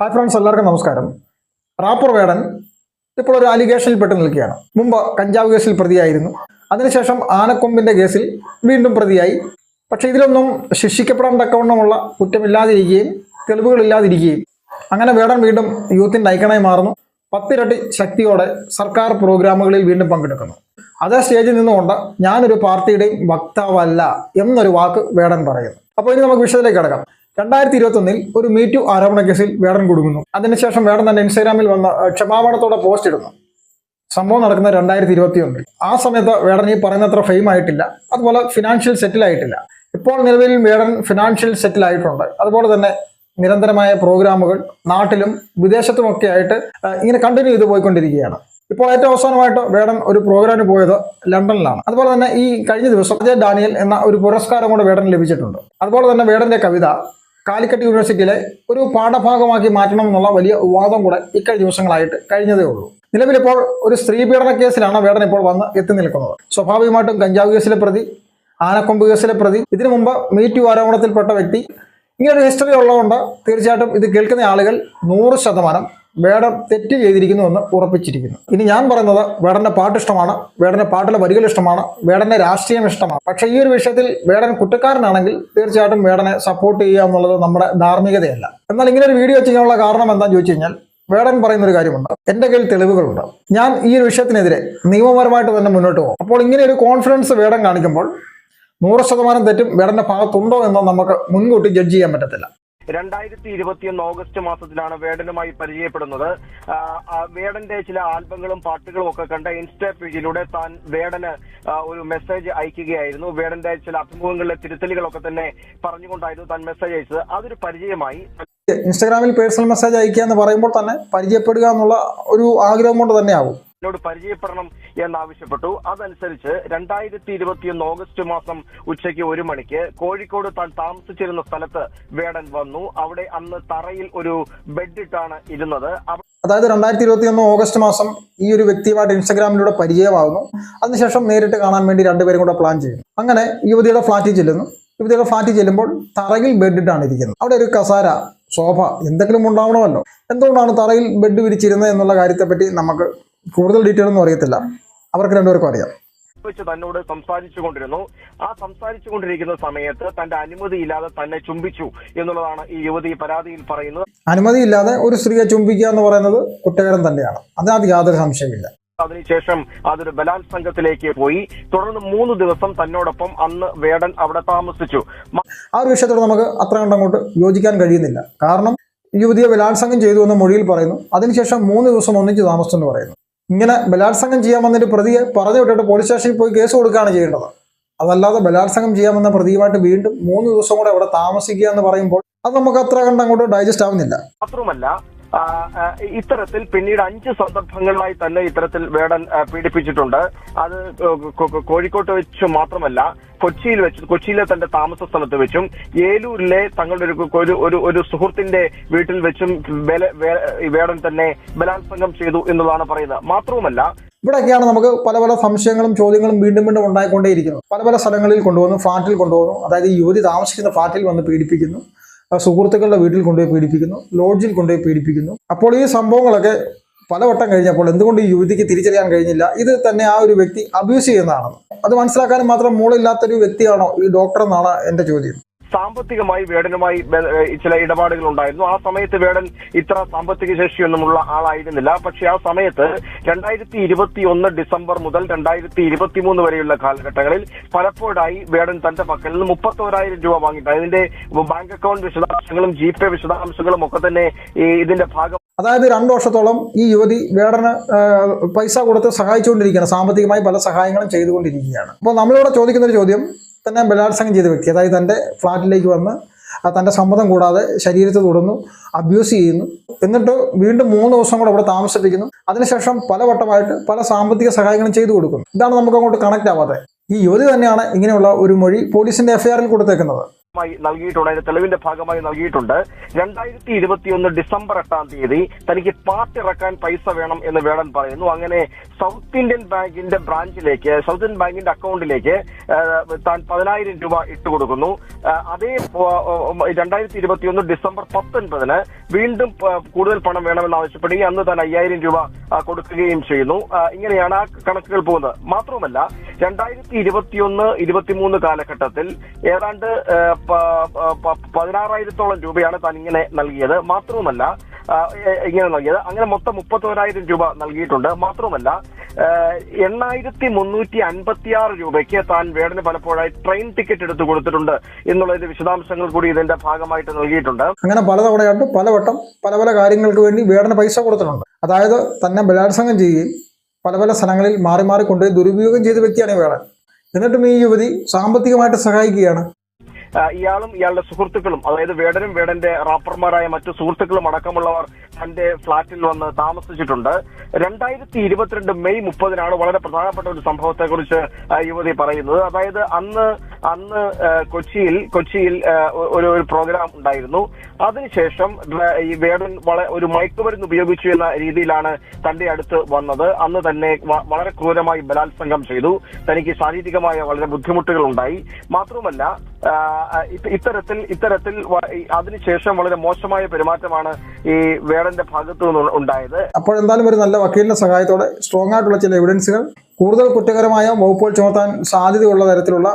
Hi friends എല്ലാവർക്കും നമസ്കാരം. Wrapper വേടൻ ഇപ്പോൾ ഒരു അലിഗേഷനിൽ പെട്ട് നിൽക്കുകയാണ്. മുമ്പ് കഞ്ചാവ് കേസിൽ പ്രതിയായിരുന്നു. അതിനുശേഷം ആനക്കൊമ്പിന്റെ കേസിൽ വീണ്ടും പ്രതിയായി. പക്ഷേ ഇതിലൊന്നും ശിക്ഷിക്കപ്പെടാൻ തക്കവണ്ണമുള്ള കുറ്റമില്ലാതിരിക്കുകയും തെളിവുകളില്ലാതിരിക്കുകയും അങ്ങനെ വേടൻ വീണ്ടും യൂത്തിന്റെ ഐക്കണായി മാറുന്നു. പത്തിരട്ടി ശക്തിയോടെ സർക്കാർ പ്രോഗ്രാമുകളിൽ വീണ്ടും പങ്കെടുക്കുന്നു. അതേ സ്റ്റേജിൽ നിന്നുകൊണ്ട് ഞാനൊരു പാർട്ടിയുടെയും വക്താവല്ല എന്നൊരു വാക്ക് വേടൻ പറയുന്നു. അപ്പോൾ ഇനി നമുക്ക് വിഷയത്തിലേക്ക് കിടക്കാം. രണ്ടായിരത്തി ഇരുപത്തൊന്നിൽ ഒരു മീറ്റു ആരോപണ കേസിൽ വേടൻ കൊടുക്കുന്നു അതിനുശേഷം വേടൻ തന്നെ ഇൻസ്റ്റാഗ്രാമിൽ വന്ന ക്ഷമാപണത്തോടെ പോസ്റ്റ് ഇടുന്നു. സംഭവം നടക്കുന്ന രണ്ടായിരത്തി ഇരുപത്തി ഒന്നിൽ ആ സമയത്ത് വേടൻ ഈ പറയുന്നത്ര ഫെയിം ആയിട്ടില്ല. അതുപോലെ ഫിനാൻഷ്യൽ സെറ്റിൽ ആയിട്ടില്ല. ഇപ്പോൾ നിലവിൽ വേടൻ ഫിനാൻഷ്യൽ സെറ്റിൽ ആയിട്ടുണ്ട്. അതുപോലെ തന്നെ നിരന്തരമായ പ്രോഗ്രാമുകൾ നാട്ടിലും വിദേശത്തുമൊക്കെ ആയിട്ട് ഇങ്ങനെ കണ്ടിന്യൂ ചെയ്ത് പോയിക്കൊണ്ടിരിക്കുകയാണ്. ഇപ്പോൾ ഏറ്റവും അവസാനമായിട്ട് വേടൻ ഒരു പ്രോഗ്രാമിന് പോയത് ലണ്ടനിലാണ്. അതുപോലെ തന്നെ ഈ കഴിഞ്ഞ ദിവസം അജയ് ഡാനിയൽ എന്ന ഒരു പുരസ്കാരം കൂടെ വേടൻ ലഭിച്ചിട്ടുണ്ട്. അതുപോലെ തന്നെ വേടന്റെ കവിത കാലിക്കറ്റ് യൂണിവേഴ്സിറ്റിയിലെ ഒരു പാഠഭാഗമാക്കി മാറ്റണമെന്നുള്ള വലിയ വാദം കൂടെ ഇക്കഴിഞ്ഞ ദിവസങ്ങളായിട്ട് കഴിഞ്ഞതേ ഉള്ളൂ. നിലവിലിപ്പോൾ ഒരു സ്ത്രീ പീഡന കേസിലാണ് വേടൻ ഇപ്പോൾ വന്ന് എത്തി നിൽക്കുന്നത്. സ്വാഭാവികമായിട്ടും കഞ്ചാവ് കേസിലെ പ്രതി ആനക്കൊമ്പ് കേസിലെ പ്രതി ഇതിനു മുമ്പ് മീറ്റു ആരോപണത്തിൽപ്പെട്ട വ്യക്തി ഇങ്ങനൊരു ഹിസ്റ്ററി ഉള്ളതുകൊണ്ട് തീർച്ചയായിട്ടും ഇത് കേൾക്കുന്ന ആളുകൾ നൂറ് ശതമാനം വേടൻ തെറ്റ് ചെയ്തിരിക്കുന്നു എന്ന് ഉറപ്പിച്ചിരിക്കുന്നു. ഇനി ഞാൻ പറയുന്നത് വേടന്റെ പാട്ട് ഇഷ്ടമാണ് വേടന്റെ പാട്ടിലെ വരികൾ ഇഷ്ടമാണ് വേടന്റെ രാഷ്ട്രീയം ഇഷ്ടമാണ്. പക്ഷേ ഈ ഒരു വിഷയത്തിൽ വേടൻ കുറ്റക്കാരനാണെങ്കിൽ തീർച്ചയായിട്ടും വേടനെ സപ്പോർട്ട് ചെയ്യുക എന്നുള്ളത് നമ്മുടെ ധാർമ്മികതയല്ല. എന്നാൽ ഇങ്ങനെ ഒരു വീഡിയോ ചെയ്യാനുള്ള കാരണം എന്താണെന്ന് ചോദിച്ചു കഴിഞ്ഞാൽ വേടൻ പറയുന്ന ഒരു കാര്യമുണ്ട്. എന്റെ കയ്യിൽ തെളിവുകളുണ്ട്. ഞാൻ ഈ ഒരു വിഷയത്തിനെതിരെ നിയമപരമായിട്ട് തന്നെ മുന്നോട്ട് പോകും. അപ്പോൾ ഇങ്ങനെ ഒരു കോൺഫിഡൻസ് വേടൻ കാണിക്കുമ്പോൾ നൂറ് ശതമാനം തെറ്റും വേടന്റെ ഭാഗത്തുണ്ടോ എന്ന് നമുക്ക് മുൻകൂട്ടി ജഡ്ജ് ചെയ്യാൻ പറ്റത്തില്ല. രണ്ടായിരത്തി ഇരുപത്തിയൊന്ന് ഓഗസ്റ്റ് മാസത്തിലാണ് വേടനുമായി പരിചയപ്പെടുന്നത്. വേടന്റെ ചില ആൽബങ്ങളും പാട്ടുകളും ഒക്കെ കണ്ട ഇൻസ്റ്റാ പേജിലൂടെ താൻ വേടന് ഒരു മെസ്സേജ് അയക്കുകയായിരുന്നു. വേടന്റെ ചില അഭിമുഖങ്ങളിലെ തിരുത്തലുകളൊക്കെ തന്നെ പറഞ്ഞുകൊണ്ടായിരുന്നു താൻ മെസ്സേജ് അയച്ചത്. അതൊരു പരിചയമായി. ഇൻസ്റ്റാഗ്രാമിൽ പേഴ്സണൽ മെസ്സേജ് അയക്കുക എന്ന് പറയുമ്പോൾ തന്നെ പരിചയപ്പെടുക എന്നുള്ള ഒരു ആഗ്രഹം കൊണ്ട് തന്നെയാവും. എന്നോട് പരിചയപ്പെടണം എന്നാവശ്യപ്പെട്ടു. അതനുസരിച്ച് രണ്ടായിരത്തി ഇരുപത്തിയൊന്ന് ഓഗസ്റ്റ് മാസം ഉച്ചയ്ക്ക് ഒരു മണിക്ക് കോഴിക്കോട് താൻ താമസിച്ചിരുന്ന സ്ഥലത്ത് വേടൻ വന്നു. അവിടെ അന്ന് തറയിൽ ഒരു ബെഡിട്ടാണ് ഇരുന്നത്. അതായത് രണ്ടായിരത്തി ഇരുപത്തി ഒന്ന് ഓഗസ്റ്റ് മാസം ഈ ഒരു വ്യക്തിയുമായിട്ട് ഇൻസ്റ്റാഗ്രാമിലൂടെ പരിചയമാകുന്നു അതിനുശേഷം നേരിട്ട് കാണാൻ വേണ്ടി രണ്ടുപേരും കൂടെ പ്ലാൻ ചെയ്യുന്നു. അങ്ങനെ യുവതിയുടെ ഫ്ലാറ്റിൽ ചെല്ലുന്നു. യുവതിയുടെ ഫ്ലാറ്റിൽ ചെല്ലുമ്പോൾ തറയിൽ ബെഡിട്ടാണ് ഇരിക്കുന്നത്. അവിടെ ഒരു കസാര ശോഭ എന്തെങ്കിലും ഉണ്ടാവണമല്ലോ. എന്തുകൊണ്ടാണ് തറയിൽ ബെഡ് വിരിച്ചിരുന്നത് എന്നുള്ള കാര്യത്തെപ്പറ്റി നമുക്ക് കൂടുതൽ ഡീറ്റെയിൽ ഒന്നും അറിയത്തില്ല. അവർക്ക് രണ്ടുപേർക്കും അറിയാം. വെച്ച് തന്നോട് സംസാരിച്ചു കൊണ്ടിരുന്നു. ആ സംസാരിച്ചു കൊണ്ടിരിക്കുന്ന സമയത്ത് തന്റെ അനുമതിയില്ലാതെ തന്നെ ചുംബിച്ചു എന്നുള്ളതാണ് ഈ യുവതി പരാതിയിൽ പറയുന്നത്. അനുമതിയില്ലാതെ ഒരു സ്ത്രീയെ ചുംബിക്കുക എന്ന് പറയുന്നത് കുറ്റകരം തന്നെയാണ്. അതിനകത്ത് യാതൊരു സംശയമില്ല അതിനുശേഷം അതൊരു ബലാത്സംഗത്തിലേക്ക് പോയി. തുടർന്ന് മൂന്ന് ദിവസം തന്നോടൊപ്പം അന്ന് വേടൻ അവിടെ താമസിച്ചു. ആ ഒരു വിഷയത്തോട് നമുക്ക് അത്ര കണ്ടങ്ങോട്ട് യോജിക്കാൻ കഴിയുന്നില്ല. കാരണം യുവതിയെ ബലാത്സംഗം ചെയ്തു എന്ന് മൊഴിയിൽ പറയുന്നു. അതിനുശേഷം മൂന്ന് ദിവസം ഒന്നിച്ച് താമസിച്ചെന്ന് പറയുന്നു. ഇങ്ങനെ ബലാത്സംഗം ചെയ്യാൻ വന്നിട്ട് പ്രതിയെ പറഞ്ഞു വിട്ടിട്ട് പോലീസ് സ്റ്റേഷനിൽ പോയി കേസ് കൊടുക്കുകയാണ് ചെയ്യേണ്ടത്. അതല്ലാതെ ബലാത്സംഗം ചെയ്യാമെന്ന പ്രതിയുമായിട്ട് വീണ്ടും മൂന്ന് ദിവസം കൂടെ അവിടെ താമസിക്കുക എന്ന് പറയുമ്പോൾ അത് നമുക്ക് അത്ര കണ്ട് അങ്ങോട്ട് ഡൈജസ്റ്റ് ആവുന്നില്ല. മാത്രമല്ല ഇത്തരത്തിൽ പിന്നീട് അഞ്ച് സന്ദർഭങ്ങളിലായി തന്നെ ഇത്തരത്തിൽ വേടൻ പീഡിപ്പിച്ചിട്ടുണ്ട്. അത് കോഴിക്കോട്ട് വെച്ച് മാത്രമല്ല കൊച്ചിയിൽ വെച്ച് കൊച്ചിയിലെ തന്റെ താമസ സ്ഥലത്ത് വെച്ചും ഏലൂരിലെ തങ്ങളുടെ ഒരു ഒരു ഒരു സുഹൃത്തിന്റെ വീട്ടിൽ വെച്ചും വേടൻ തന്നെ ബലാത്സംഗം ചെയ്തു എന്നുള്ളതാണ് പറയുന്നത്. മാത്രവുമല്ല ഇവിടെയൊക്കെയാണ് നമുക്ക് പല പല സംശയങ്ങളും ചോദ്യങ്ങളും വീണ്ടും വീണ്ടും ഉണ്ടായിക്കൊണ്ടേയിരിക്കുന്നത്. പല പല സ്ഥലങ്ങളിൽ കൊണ്ടുവന്നു ഫ്ലാറ്റിൽ കൊണ്ടുവന്നു. അതായത് യുവതി താമസിക്കുന്ന ഫ്ലാറ്റിൽ വന്ന് പീഡിപ്പിക്കുന്നു. സുഹൃത്തുക്കളുടെ വീട്ടിൽ കൊണ്ടുപോയി പീഡിപ്പിക്കുന്നു ലോഡ്ജിൽ കൊണ്ടുപോയി പീഡിപ്പിക്കുന്നു. അപ്പോൾ ഈ സംഭവങ്ങളൊക്കെ പലവട്ടം കഴിഞ്ഞപ്പോൾ എന്തുകൊണ്ട് ഈ യുവതിക്ക് തിരിച്ചറിയാൻ കഴിഞ്ഞില്ല? ഇത് തന്നെ ആ ഒരു വ്യക്തി അബ്യൂസ് ചെയ്യുന്നതാണെന്ന് അത് മനസ്സിലാക്കാനും മാത്രം മൂളില്ലാത്തൊരു വ്യക്തിയാണോ ഈ ഡോക്ടർ എന്നാണ് എന്റെ ചോദ്യം. സാമ്പത്തികമായി വേടനുമായി ചില ഇടപാടുകൾ ഉണ്ടായിരുന്നു ആ സമയത്ത് വേടൻ ഇത്ര സാമ്പത്തിക ശേഷിയൊന്നുമുള്ള ആളായിരുന്നില്ല. പക്ഷെ ആ സമയത്ത് രണ്ടായിരത്തി ഇരുപത്തി ഒന്ന് ഡിസംബർ മുതൽ രണ്ടായിരത്തി ഇരുപത്തി മൂന്ന് വരെയുള്ള കാലഘട്ടങ്ങളിൽ പലപ്പോഴായി വേടൻ തന്റെ പക്കൽ നിന്ന് മുപ്പത്തോരായിരം രൂപ വാങ്ങിയിട്ട് അതിന്റെ ബാങ്ക് അക്കൗണ്ട് വിശദാംശങ്ങളും ജി പേ വിശദാംശങ്ങളും ഒക്കെ തന്നെ ഇതിന്റെ ഭാഗം അതായത് രണ്ടു വർഷത്തോളം ഈ യുവതി വേടന് പൈസ കൊടുത്ത് സഹായിച്ചുകൊണ്ടിരിക്കുകയാണ്. സാമ്പത്തികമായി പല സഹായങ്ങളും ചെയ്തുകൊണ്ടിരിക്കുകയാണ്. അപ്പോൾ നമ്മളിവിടെ ചോദിക്കുന്ന ഒരു ചോദ്യം തന്നെ ബലാത്സംഗം ചെയ്ത വ്യക്തി അതായത് തന്റെ ഫ്ലാറ്റിലേക്ക് വന്ന് തന്റെ സമ്മതം കൂടാതെ ശരീരത്തെ തുടർന്നു അബ്യൂസ് ചെയ്യുന്നു. എന്നിട്ട് വീണ്ടും മൂന്ന് ദിവസം കൂടെ അവിടെ താമസിപ്പിക്കുന്നു. അതിനുശേഷം പലവട്ടമായിട്ട് പല സാമ്പത്തിക സഹായങ്ങളും ചെയ്തു കൊടുക്കുന്നു. ഇതാണ് നമുക്ക് അങ്ങോട്ട് കണക്ട് ആവാതെ. ഈ യുവതി തന്നെയാണ് ഇങ്ങനെയുള്ള ഒരു മൊഴി പോലീസിന്റെ എഫ്ഐആറിൽ കൊടുത്തേക്കുന്നത്. മായി നൽകിയിട്ടുണ്ട് അതിന്റെ തെളിവിന്റെ ഭാഗമായി നൽകിയിട്ടുണ്ട്. രണ്ടായിരത്തി ഇരുപത്തിയൊന്ന് ഡിസംബർ എട്ടാം തീയതി തനിക്ക് പാർട്ടി ഇറക്കാൻ പൈസ വേണം എന്ന് വേടൻ പറയുന്നു. അങ്ങനെ സൗത്ത് ഇന്ത്യൻ ബാങ്കിന്റെ ബ്രാഞ്ചിലേക്ക് സൗത്ത് ഇന്ത്യൻ ബാങ്കിന്റെ അക്കൗണ്ടിലേക്ക് താൻ പതിനായിരം രൂപ ഇട്ടു കൊടുക്കുന്നു. അതേ രണ്ടായിരത്തി ഇരുപത്തിയൊന്ന് ഡിസംബർ പത്തൊൻപതിന് വീണ്ടും കൂടുതൽ പണം വേണമെന്ന് ആവശ്യപ്പെടുകയും അന്ന് താൻ അയ്യായിരം രൂപ കൊടുക്കുകയും ചെയ്യുന്നു. ഇങ്ങനെയാണ് ആ കണക്കുകൾ പോകുന്നത്. മാത്രവുമല്ല രണ്ടായിരത്തി ഇരുപത്തിയൊന്ന് ഇരുപത്തിമൂന്ന് കാലഘട്ടത്തിൽ ഏതാണ്ട് പതിനാറായിരത്തോളം രൂപയാണ് താൻ ഇങ്ങനെ നൽകിയത്. മാത്രവുമല്ല ഇങ്ങനെ നൽകിയത്. അങ്ങനെ മൊത്തം മുപ്പത്തോരായിരം രൂപ നൽകിയിട്ടുണ്ട്. മാത്രവുമല്ല എണ്ണായിരത്തി മുന്നൂറ്റി അൻപത്തിയാറ് രൂപയ്ക്ക് താൻ വേടന് പലപ്പോഴായി ട്രെയിൻ ടിക്കറ്റ് എടുത്തു കൊടുത്തിട്ടുണ്ട് എന്നുള്ളതിന്റെ വിശദാംശങ്ങൾ കൂടി ഇതിന്റെ ഭാഗമായിട്ട് നൽകിയിട്ടുണ്ട്. അങ്ങനെ പലതവണയായിട്ട് പലവട്ടം പല പല കാര്യങ്ങൾക്ക് വേണ്ടി വേടന് പൈസ കൊടുത്തിട്ടുണ്ട്. അതായത് തന്നെ ബലാത്സംഗം ചെയ്യുകയും പല പല സ്ഥലങ്ങളിൽ മാറി മാറി കൊണ്ടുപോയി ദുരുപയോഗം ചെയ്ത വ്യക്തിയാണ് വേടൻ. എന്നിട്ടും ഈ യുവതി സാമ്പത്തികമായിട്ട് സഹായിക്കുകയാണ്. ഇയാളും ഇയാളുടെ സുഹൃത്തുക്കളും അതായത് വേടനും വേടന്റെ റാപ്പർമാരായ മറ്റു സുഹൃത്തുക്കളും അടക്കമുള്ളവർ തന്റെ ഫ്ളാറ്റിൽ വന്ന് താമസിച്ചിട്ടുണ്ട്. രണ്ടായിരത്തി ഇരുപത്തിരണ്ട് മെയ് മുപ്പതിനാണ് വളരെ പ്രധാനപ്പെട്ട ഒരു സംഭവത്തെക്കുറിച്ച് യുവതി പറയുന്നത്. അതായത് അന്ന് അന്ന് കൊച്ചിയിൽ കൊച്ചിയിൽ ഒരു ഒരു പ്രോഗ്രാം ഉണ്ടായിരുന്നു. അതിനുശേഷം ഈ വേടൻ ഒരു മയക്കുമരുന്ന് ഉപയോഗിച്ചു എന്ന രീതിയിലാണ് തന്റെ അടുത്ത് വന്നത്. അന്ന് തന്നെ വളരെ ക്രൂരമായി ബലാത്സംഗം ചെയ്തു. തനിക്ക് ശാരീരികമായ വളരെ ബുദ്ധിമുട്ടുകൾ ഉണ്ടായി മാത്രമല്ല ഇത്തരത്തിൽ ഇത്തരത്തിൽ അതിനുശേഷം വളരെ മോശമായ പെരുമാറ്റമാണ് ഈ വേടന്റെ ഭാഗത്തു നിന്ന് ഉണ്ടായത്. അപ്പോൾ എന്തായാലും ഒരു നല്ല വക്കീലിന്റെ സഹായത്തോടെ സ്ട്രോങ് ആയിട്ടുള്ള ചില എവിഡൻസുകൾ കൂടുതൽ കുറ്റകരമായ വകുപ്പുകൾ ചുമത്താൻ സാധ്യതയുള്ള തരത്തിലുള്ള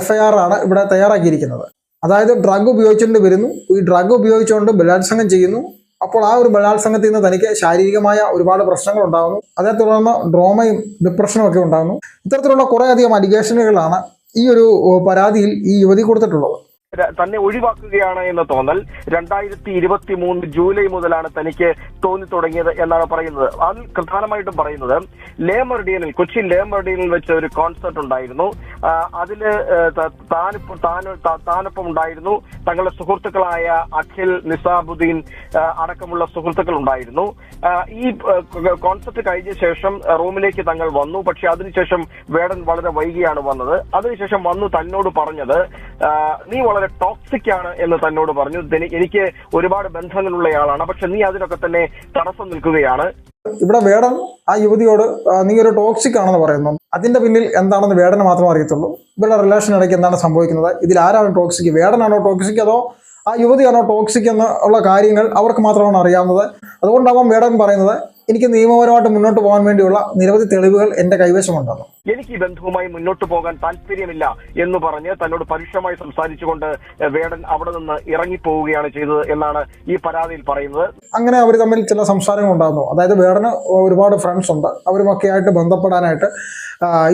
എഫ്ഐആർ ആണ് ഇവിടെ തയ്യാറാക്കിയിരിക്കുന്നത്. അതായത് ഡ്രഗ് ഉപയോഗിച്ചുകൊണ്ട് വരുന്നു. ഈ ഡ്രഗ് ഉപയോഗിച്ചുകൊണ്ട് ബലാത്സംഗം ചെയ്യുന്നു. അപ്പോൾ ആ ഒരു ബലാത്സംഗത്തിൽ നിന്ന് തനിക്ക് ശാരീരികമായ ഒരുപാട് പ്രശ്നങ്ങൾ ഉണ്ടാകുന്നു. അതേ തുടർന്ന് ഡ്രോമയും ഡിപ്രഷനും ഒക്കെ ഉണ്ടാകുന്നു. ഇത്തരത്തിലുള്ള കുറേയധികം അലിഗേഷനുകളാണ് ഈ ഒരു പരാതിയിൽ ഈ യുവതി കൊടുത്തിട്ടുള്ളത്. തന്നെ ഒഴിവാക്കുകയാണ് എന്ന തോന്നൽ. രണ്ടായിരത്തി ഇരുപത്തി മൂന്ന് ജൂലൈ മുതലാണ് തനിക്ക് തോന്നി തുടങ്ങിയത് എന്നാണ് പറയുന്നത്. അതിൽ പ്രധാനമായിട്ടും പറയുന്നത് ലേമർഡിയനിൽ കൊച്ചി ലേമർഡിയനിൽ വെച്ച് ഒരു കോൺസെർട്ട് ഉണ്ടായിരുന്നു. അതിൽ താനിപ്പം ഉണ്ടായിരുന്നു. തങ്ങളുടെ സുഹൃത്തുക്കളായ അഖിൽ നിസാബുദ്ദീൻ അടക്കമുള്ള സുഹൃത്തുക്കൾ ഉണ്ടായിരുന്നു. ഈ കോൺസെർട്ട് കഴിഞ്ഞ ശേഷം റൂമിലേക്ക് തങ്ങൾ വന്നു. പക്ഷെ അതിനുശേഷം വേടൻ വളരെ വൈകിയാണ് വന്നത്. അതിനുശേഷം വന്നു തന്നോട് പറഞ്ഞത് നീ വളരെ ടോക്സിക് ആണ് എന്ന് തന്നോട് പറഞ്ഞു. എനിക്ക് ഒരുപാട് ബന്ധങ്ങളുള്ളയാളാണ് പക്ഷെ നീ അതിനൊക്കെ തന്നെ തടസ്സം നിൽക്കുകയാണ്. ഇവിടെ വേടൻ ആ യുവതിയോട് നീ ഒരു ടോക്സിക് ആണെന്ന് പറയുന്നു. അതിന്റെ പിന്നിൽ എന്താണെന്ന് വേടന് മാത്രമേ അറിയത്തുള്ളൂ. ഇവിടെ റിലേഷൻ ഇടയ്ക്ക് എന്താണ് സംഭവിക്കുന്നത്? ഇതിൽ ആരാണ് ടോക്സിക് വേടനാണോ ടോക്സിക് അതോ ആ യുവതിയാണോ ടോക്സിക് എന്ന് ഉള്ള കാര്യങ്ങൾ അവർക്ക് മാത്രമാണ് അറിയാവുന്നത്. അതുകൊണ്ടാവാം വേടൻ പറയുന്നത് എനിക്ക് നിയമപരമായിട്ട് മുന്നോട്ട് പോകാൻ വേണ്ടിയുള്ള നിരവധി തെളിവുകൾ എന്റെ കൈവശമുണ്ടെന്ന്. എനിക്ക് ഈ ബന്ധവുമായി മുന്നോട്ട് പോകാൻ താല്പര്യമില്ല എന്ന് പറഞ്ഞ് തന്നോട് പരുഷമായി സംസാരിച്ചുകൊണ്ട് വേടൻ അവിടെ നിന്ന് ഇറങ്ങിപ്പോവുകയാണ് ചെയ്തത് എന്നാണ് ഈ പരാതിയിൽ പറയുന്നത്. അങ്ങനെ അവർ തമ്മിൽ ചില സംസാരങ്ങൾ ഉണ്ടാകുന്നു. അതായത് വേടന് ഒരുപാട് ഫ്രണ്ട്സ് ഉണ്ട്. അവരുമൊക്കെ ആയിട്ട് ബന്ധപ്പെടാനായിട്ട്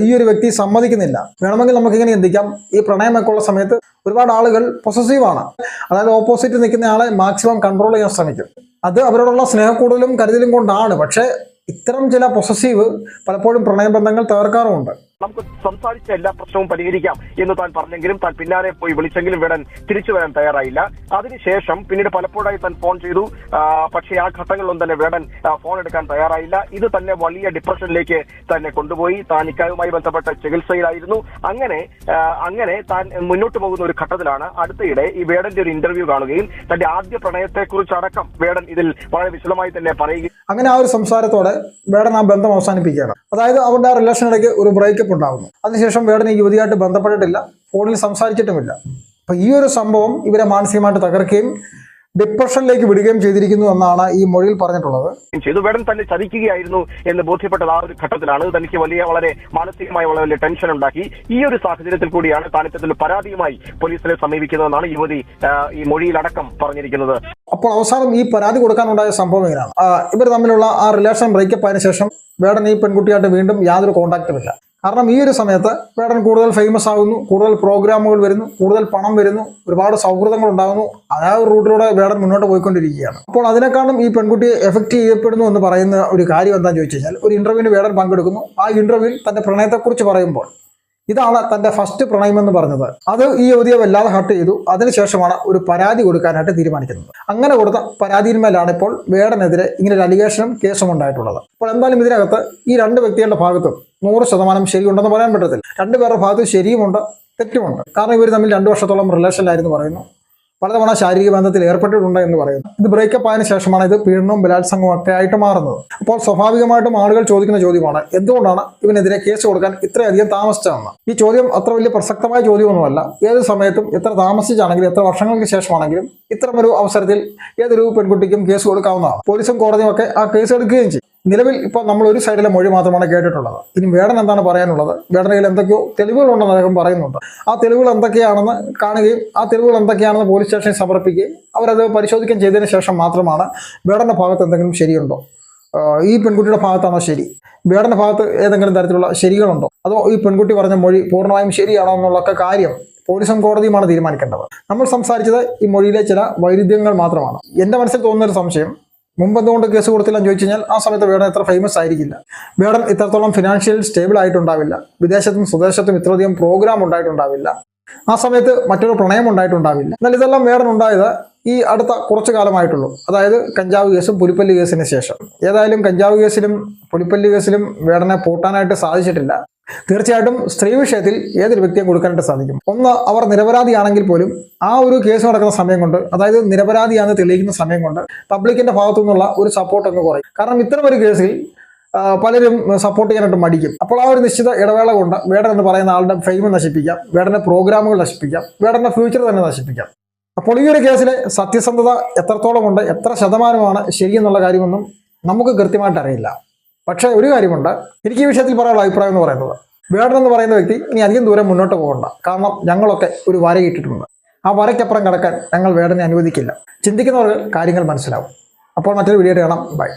ഈ ഒരു വ്യക്തി സമ്മതിക്കുന്നില്ല. വേണമെങ്കിൽ നമുക്ക് ഇങ്ങനെ ചിന്തിക്കാം. ഈ പ്രണയമൊക്കെ ഉള്ള സമയത്ത് ഒരുപാട് ആളുകൾ പൊസസീവ് ആണ്. അതായത് ഓപ്പോസിറ്റ് നിൽക്കുന്ന ആളെ മാക്സിമം കൺട്രോൾ ചെയ്യാൻ ശ്രമിക്കും. അത് അവരോടുള്ള സ്നേഹക്കൂടുതലും കരുതലും കൊണ്ടാണ്. പക്ഷേ ഇത്തരം ചില പൊസസീവ് പലപ്പോഴും പ്രണയബന്ധങ്ങൾ തകർക്കാറുമുണ്ട്. നമുക്ക് സംസാരിച്ച എല്ലാ പ്രശ്നവും പരിഹരിക്കാം എന്ന് താൻ പറഞ്ഞെങ്കിലും താൻ പിന്നാലെ പോയി വിളിച്ചെങ്കിലും വിടൻ തിരിച്ചു വരാൻ തയ്യാറായില്ല. അതിനുശേഷം പിന്നീട് പലപ്പോഴായി താൻ ഫോൺ ചെയ്തു. പക്ഷേ ആ ഘട്ടങ്ങളിലൊന്നും തന്നെ വേടൻ ഫോൺ എടുക്കാൻ തയ്യാറായില്ല. ഇത് തന്നെ വലിയ ഡിപ്രഷനിലേക്ക് തന്നെ കൊണ്ടുപോയി. താൻ ഇക്കാര്യവുമായി ബന്ധപ്പെട്ട ചികിത്സയിലായിരുന്നു. അങ്ങനെ അങ്ങനെ താൻ മുന്നോട്ട് പോകുന്ന ഒരു ഘട്ടത്തിലാണ് അടുത്തയിടെ ഈ വേടന്റെ ഒരു ഇന്റർവ്യൂ കാണുകയും തന്റെ ആദ്യ പ്രണയത്തെക്കുറിച്ച് അടക്കം വേടൻ ഇതിൽ വളരെ വിശദമായി തന്നെ പറയുകയും അങ്ങനെ ആ ഒരു സംസാരത്തോടെ വേടൻ ആ ബന്ധം അവസാനിപ്പിക്കുകയാണ്. അതായത് അവരുടെ ആ റിലേഷൻ ഇടയ്ക്ക് ഒരു ബ്രേക്കപ്പ് ഉണ്ടാകുന്നു അതിനുശേഷം വേടനെ യുവതിയായിട്ട് ബന്ധപ്പെട്ടിട്ടില്ല. ഫോണിൽ സംസാരിച്ചിട്ടുമില്ല. അപ്പൊ ഈ ഒരു സംഭവം ഇവരെ മാനസികമായിട്ട് തകർക്കുകയും ഡിപ്രഷനിലേക്ക് വിടുകയും ചെയ്തിരിക്കുന്നു എന്നാണ് ഈ മൊഴിയിൽ പറഞ്ഞിട്ടുള്ളത്. ചെയ്തു. വേടൻ തന്നെ ചതിക്കുകയായിരുന്നു എന്ന് ബോധ്യപ്പെട്ടത് ആ ഒരു ഘട്ടത്തിലാണ്. തനിക്ക് വലിയ വളരെ മാനസികമായ വളരെ വലിയ ടെൻഷൻ ഉണ്ടാക്കി. ഈ ഒരു സാഹചര്യത്തിൽ കൂടിയാണ് താൻ ഇത്തരത്തിൽ പരാതിയുമായി പോലീസിനെ സമീപിക്കുന്നതെന്നാണ് യുവതി ഈ ഈ മൊഴിയിലടക്കം പറഞ്ഞിരിക്കുന്നത്. അപ്പോൾ അവസാനം ഈ പരാതി കൊടുക്കാനുണ്ടായ സംഭവം ഇങ്ങനെയാണ് ഇവർ തമ്മിലുള്ള ആ റിലേഷൻ ബ്രേക്കപ്പ് ആയതിനു ശേഷം വേടൻ ഈ പെൺകുട്ടിയായിട്ട് വീണ്ടും യാതൊരു കോണ്ടാക്റ്റും ഇല്ല. കാരണം ഈ ഒരു സമയത്ത് വേടൻ കൂടുതൽ ഫേമസ് ആകുന്നു കൂടുതൽ പ്രോഗ്രാമുകൾ വരുന്നു കൂടുതൽ പണം വരുന്നു ഒരുപാട് സൗഹൃദങ്ങൾ ഉണ്ടാകുന്നു ഒരു റൂട്ടിലൂടെ വേടൻ മുന്നോട്ട് പോയിക്കൊണ്ടിരിക്കുകയാണ്. അപ്പോൾ അതിനെക്കാളും ഈ പെൺകുട്ടി എഫക്റ്റ് ചെയ്യപ്പെടുന്നു എന്ന് പറയുന്ന ഒരു കാര്യം എന്താണെന്ന് ചോദിച്ചു കഴിഞ്ഞാൽ ഒരു ഇന്റർവ്യൂവിന് വേടൻ പങ്കെടുക്കുന്നു. ആ ഇന്റർവ്യൂവിൽ തന്റെ പ്രണയത്തെക്കുറിച്ച് പറയുമ്പോൾ ഇതാണ് തന്റെ ഫസ്റ്റ് പ്രണയം എന്ന് പറഞ്ഞത്. അത് ഈ യുവതിയെ വല്ലാതെ ഹർട്ട് ചെയ്തു. അതിനുശേഷമാണ് ഒരു പരാതി കൊടുക്കാനായിട്ട് തീരുമാനിക്കുന്നത്. അങ്ങനെ കൊടുത്ത പരാതിയിന്മേലാണ് ഇപ്പോൾ വേടനെതിരെ ഇങ്ങനെ ഒരു അലിഗേഷനും കേസും ഉണ്ടായിട്ടുള്ളത്. അപ്പോൾ എന്തായാലും ഇതിനകത്ത് ഈ രണ്ട് വ്യക്തികളുടെ ഭാഗത്തും നൂറ് ശതമാനം ശരിയുണ്ടെന്ന് പറയാൻ പറ്റത്തില്ല. രണ്ടുപേരുടെ ഭാഗത്ത് ശരിയുമുണ്ട് തെറ്റുമുണ്ട്. കാരണം ഇവർ തമ്മിൽ രണ്ടു വർഷത്തോളം റിലേഷനിലായിരുന്നു പറയുന്നു. പലതവണ ശാരീരിക ബന്ധത്തിൽ ഏർപ്പെട്ടിട്ടുണ്ട് എന്ന് പറയുന്നു. ഇത് ബ്രേക്കപ്പ് ആയതിനു ശേഷമാണ് ഇത് പീഡനവും ബലാത്സംഗവും ഒക്കെ ആയിട്ട് മാറുന്നത്. അപ്പോൾ സ്വാഭാവികമായിട്ടും ആളുകൾ ചോദിക്കുന്ന ചോദ്യമാണ് എന്തുകൊണ്ടാണ് ഇവനെതിരെ കേസ് കൊടുക്കാൻ ഇത്രയധികം താമസിച്ചതെന്ന്? ഈ ചോദ്യം അത്ര വലിയ പ്രസക്തമായ ചോദ്യമൊന്നുമല്ല. ഏത് സമയത്തും എത്ര താമസിച്ചാണെങ്കിലും എത്ര വർഷങ്ങൾക്ക് ശേഷമാണെങ്കിലും ഇത്തരമൊരു അവസരത്തിൽ ഏതൊരു പെൺകുട്ടിക്കും കേസ് കൊടുക്കാവുന്നതാണ്. പോലീസും കോടതിയും ഒക്കെ ആ കേസ് എടുക്കുകയും ചെയ്യും. നിലവിൽ ഇപ്പോൾ നമ്മൾ ഒരു സൈഡിലെ മൊഴി മാത്രമാണ് കേട്ടിട്ടുള്ളത്. ഇനി വേടൻ എന്താണ് പറയാനുള്ളത്? വേടന്റെ കയ്യിൽ എന്തൊക്കെയോ തെളിവുകളുണ്ടെന്ന് അദ്ദേഹം പറയുന്നുണ്ട്. ആ തെളിവുകൾ എന്തൊക്കെയാണെന്ന് കാണുകയും ആ തെളിവുകൾ എന്തൊക്കെയാണെന്ന് പോലീസ് സ്റ്റേഷനിൽ സമർപ്പിക്കുകയും അവരത് പരിശോധിക്കുകയും ചെയ്തതിന് ശേഷം മാത്രമാണ് വേടന്റെ ഭാഗത്ത് എന്തെങ്കിലും ശരിയുണ്ടോ? ഈ പെൺകുട്ടിയുടെ ഭാഗത്താണോ ശരി? വേടന്റെ ഭാഗത്ത് ഏതെങ്കിലും തരത്തിലുള്ള ശരികളുണ്ടോ? അതോ ഈ പെൺകുട്ടി പറഞ്ഞ മൊഴി പൂർണമായും ശരിയാണോ എന്നുള്ളൊക്കെ കാര്യം പോലീസും കോടതിയുമാണ് തീരുമാനിക്കേണ്ടത്. നമ്മൾ സംസാരിച്ചത് ഈ മൊഴിയിലെ ചില വൈരുദ്ധ്യങ്ങൾ മാത്രമാണ്. എന്റെ മനസ്സിൽ തോന്നുന്ന ഒരു സംശയം മുമ്പ് എന്തുകൊണ്ട് കേസ് കൊടുത്തില്ലെന്ന് ചോദിച്ചു കഴിഞ്ഞാൽ ആ സമയത്ത് വേടൻ ഇത്ര ഫേമസ് ആയിരിക്കില്ല. വേടൻ ഇത്രത്തോളം ഫിനാൻഷ്യൽ സ്റ്റേബിൾ ആയിട്ടുണ്ടാവില്ല. വിദേശത്തും സ്വദേശത്തും ഇത്രയധികം പ്രോഗ്രാം ഉണ്ടായിട്ടുണ്ടാവില്ല. ആ സമയത്ത് മറ്റൊരു പ്രണയം ഉണ്ടായിട്ടുണ്ടാവില്ല. എന്നാൽ ഇതെല്ലാം വേടൻ ഉണ്ടായത് ഈ അടുത്ത കുറച്ചു കാലമായിട്ടുള്ളൂ. അതായത് കഞ്ചാവ് കേസും പുലിപ്പല്ലി കേസിന് ശേഷം. ഏതായാലും കഞ്ചാവ് കേസിലും പുലിപ്പല്ലി കേസിലും വേടനെ പൂട്ടാനായിട്ട് സാധിച്ചിട്ടില്ല. തീർച്ചയായിട്ടും സ്ത്രീ വിഷയത്തിൽ ഏതൊരു വ്യക്തിയും കൊടുക്കാനായിട്ട് സാധിക്കും. ഒന്ന് അവർ നിരപരാധിയാണെങ്കിൽ പോലും ആ ഒരു കേസ് നടക്കുന്ന സമയം കൊണ്ട് അതായത് നിരപരാധിയാണെന്ന് തെളിയിക്കുന്ന സമയം കൊണ്ട് പബ്ലിക്കിന്റെ ഭാഗത്തു നിന്നുള്ള ഒരു സപ്പോർട്ട് അങ്ങ് കുറയും. കാരണം ഇത്തരം ഒരു കേസിൽ പലരും സപ്പോർട്ട് ചെയ്യാനായിട്ട് മടിക്കും. അപ്പോൾ ആ ഒരു നിശ്ചിത ഇടവേള കൊണ്ട് വേടൻ എന്ന് പറയുന്ന ആളുടെ ഫെയിം നശിപ്പിക്കാം വേടന്റെ പ്രോഗ്രാമുകൾ നശിപ്പിക്കാം വേടന്റെ ഫ്യൂച്ചർ തന്നെ നശിപ്പിക്കാം. അപ്പോൾ ഈ ഒരു കേസിലെ സത്യസന്ധത എത്രത്തോളമുണ്ട് എത്ര ശതമാനമാണ് ശരിയെന്നുള്ള കാര്യമൊന്നും നമുക്ക് കൃത്യമായിട്ട് അറിയില്ല. പക്ഷേ ഒരു കാര്യമുണ്ട്. എനിക്ക് ഈ വിഷയത്തിൽ പറയാനുള്ള അഭിപ്രായം എന്ന് പറയുന്നത്. വേടൻ എന്ന് പറയുന്ന വ്യക്തി ഇനി അധികം ദൂരം മുന്നോട്ട് പോകണ്ട. കാരണം ഞങ്ങളൊക്കെ ഒരു വരയിട്ടിട്ടുണ്ട് ആ വരയ്ക്കപ്പുറം കിടക്കാൻ ഞങ്ങൾ വേടനെ അനുവദിക്കില്ല. ചിന്തിക്കുന്നവർ കാര്യങ്ങൾ മനസ്സിലാവും. അപ്പോൾ മറ്റൊരു വീഡിയോ കാണാം. ബൈ.